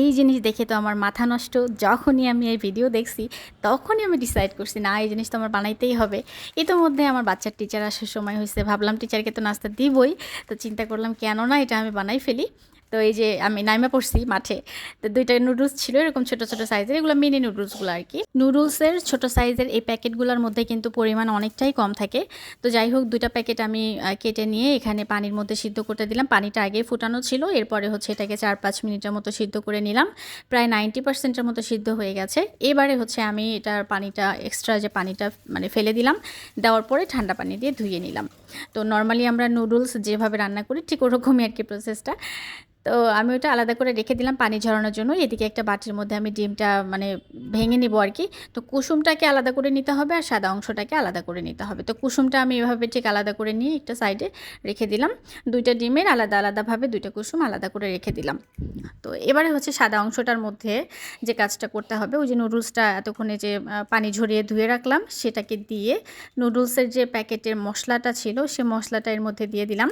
এই জিনিস দেখে তো আমার মাথা নষ্ট। যখনই আমি এই ভিডিও দেখছি, তখনই আমি ডিসাইড করছি, না, এই জিনিস তো আমার বানাইতেই হবে। ইতোমধ্যে আমার বাচ্চার টিচার আসার সময় হয়েছে ভাবলাম টিচারকে তো নাস্তা দিবই। তো চিন্তা করলাম কেন না এটা আমি বানাই ফেলি। তো এই যে আমি নাইমা পড়ছি মাঠে, তো দুইটা নুডলস ছিল, এরকম ছোট ছোট সাইজের এগুলো মিনি নুডলসগুলো আর কি। নুডলসের ছোট সাইজের এই প্যাকেটগুলোর মধ্যে কিন্তু পরিমাণ অনেকটাই কম থাকে। তো যাই হোক, দুইটা প্যাকেট আমি কেটে নিয়ে এখানে পানির মধ্যে সিদ্ধ করতে দিলাম। পানিটা আগে ফুটানো ছিল, এরপরে হচ্ছে এটাকে চার পাঁচ মিনিটের মতো সিদ্ধ করে নিলাম। প্রায় নাইনটি পার্সেন্টের মতো সিদ্ধ হয়ে গেছে। এবারে হচ্ছে আমি এটার পানিটা এক্সট্রা যে পানিটা মানে ফেলে দিলাম। দেওয়ার পরে ঠান্ডা পানি দিয়ে ধুয়ে নিলাম। তো নর্মালি আমরা নুডলস যেভাবে রান্না করি, ঠিক ওরকমই আর কি প্রসেসটা তো আমি ওটা আলাদা করে রেখে দিলাম পানি ঝরানোর জন্য। এদিকে একটা বাটির মধ্যে আমি ডিমটা মানে ভেঙে নিব আর কি। তো কুসুমটাকে আলাদা করে নিতে হবে আর সাদা অংশটাকে আলাদা করে নিতে হবে। তো কুসুমটা আমি এভাবে ঠিক আলাদা করে নিয়ে একটা সাইডে রেখে দিলাম। দুইটা ডিমের আলাদা আলাদাভাবে দুইটা কুসুম আলাদা করে রেখে দিলাম। তো এবারে হচ্ছে সাদা অংশটার মধ্যে যে কাজটা করতে হবে, ওই যে নুডলসটা এতক্ষণে যে পানি ঝরিয়ে ধুয়ে রাখলাম, সেটাকে দিয়ে নুডলসের যে প্যাকেটের মশলাটা ছিল, সে মশলাটা এর মধ্যে দিয়ে দিলাম।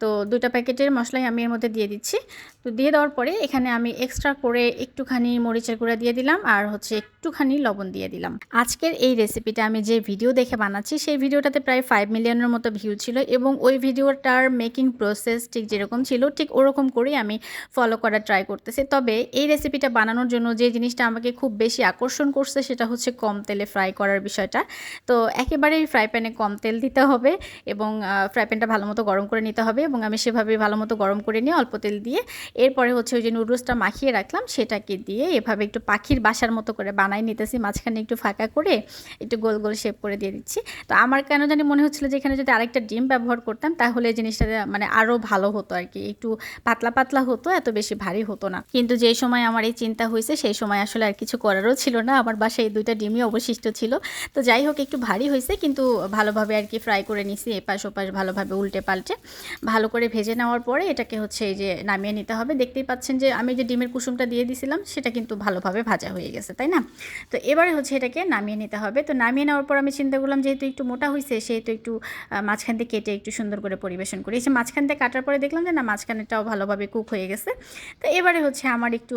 তো দুটো প্যাকেটের মশলাই আমি এর মধ্যে দিয়ে দিচ্ছি। তো দিয়ে দেওয়ার পরে এখানে আমি এক্সট্রা করে একটুখানি মরিচের গুঁড়া দিয়ে দিলাম আর হচ্ছে একটুখানি লবণ দিয়ে দিলাম। আজকের এই রেসিপিটা আমি যে ভিডিও দেখে বানাচ্ছি, সেই ভিডিওটাতে প্রায় ফাইভ মিলিয়নের মতো ভিউ ছিল এবং ওই ভিডিওটার মেকিং প্রসেস ঠিক যেরকম ছিল, ঠিক ওরকম করেই আমি ফলো করার ট্রাই করতেছি। তবে এই রেসিপিটা বানানোর জন্য যে জিনিসটা আমাকে খুব বেশি আকর্ষণ করছে, সেটা হচ্ছে কম তেলে ফ্রাই করার বিষয়টা। তো একেবারেই ফ্রাই প্যানে কম তেল দিতে হবে এবং ফ্রাই প্যানটা ভালো মতো গরম করে নিতে হবে এবং আমি সেভাবে ভালো মতো গরম করে নিয়ে অল্প তেল দিয়ে এরপরে হচ্ছে ওই যে নুডলসটা মাখিয়ে রাখলাম, সেটাকে দিয়ে এভাবে একটু পাখির বাসার মতো করে বানাই নিতেছি, মাঝখানে একটু ফাঁকা করে একটু গোল গোল শেপ করে দিয়ে দিচ্ছি। তো আমার কেন জানি মনে হচ্ছিল যে এখানে যদি আরেকটা ডিম ব্যবহার করতাম, তাহলে জিনিসটা মানে আরও ভালো হতো আর কি, একটু পাতলা পাতলা হতো, এত বেশি ভারী হতো না। কিন্তু যে সময় আমার এই চিন্তা হয়েছে, সেই সময় আসলে আর কিছু করারও ছিল না, আমার বাসায় এই দুইটা ডিমই অবশিষ্ট ছিল। তো যাই হোক, একটু ভারী হয়েছে, কিন্তু ভালোভাবে আর কি ফ্রাই করে নিছি, এপাশ ওপাশ ভালোভাবে উল্টে পাল্টে। ভালো করে ভেজে নেওয়ার পরে এটাকে হচ্ছে এই যে নামিয়ে নিতে হবে। দেখতেই পাচ্ছেন যে আমি যে ডিমের কুসুমটা দিয়ে দিছিলাম, সেটা কিন্তু ভালোভাবে ভাজা হয়ে গেছে, তাই না? তো এবারে হচ্ছে এটাকে নামিয়ে নিতে হবে। তো নামিয়ে নেওয়ার পর আমি চিন্তা করলাম যেহেতু একটু মোটা হয়েছে সেহেতু একটু মাঝখান থেকে কেটে একটু সুন্দর করে পরিবেশন করি। এসে মাঝখান থেকে কাটার পরে দেখলাম যে না মাঝখানেটাও ভালোভাবে কুক হয়ে গেছে। তো এবারে হচ্ছে আমার একটু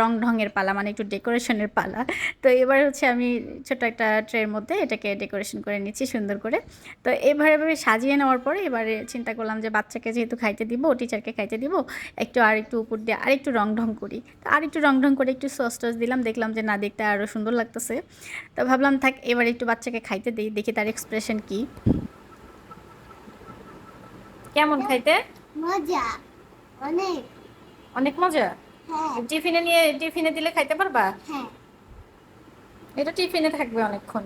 রং ঢঙের পালা মানে একটু ডেকোরেশনের পালা। তো এবারে হচ্ছে আমি ছোট একটা ট্রের মধ্যে এটাকে ডেকোরেশন করে নিচ্ছি সুন্দর করে। তো এবারে সাজিয়ে নেওয়ার পরে এবারে চিন্তা করলাম যে বাচ্চাকে যেহেতু খাইতে দিব টিচারকে খাইতে দিব একটু আর একটু উপর দিয়ে আর একটু রং ঢং করি। তো আর একটু রং ঢং করে একটু সস টস দিলাম দেখলাম যে না দেখতে আরও সুন্দর লাগতেছে। তো ভাবলাম থাক এবার একটু বাচ্চাকে খাইতে দিই দেখি তার এক্সপ্রেশন কি। কেমন খাইতে? মজা অনেক। অনেক মজা? হ্যাঁ। টিফিনে নিয়ে টিফিনে দিলে খাইতে পারবা? হ্যাঁ। এটা টিফিনে থাকবে অনেকক্ষণ।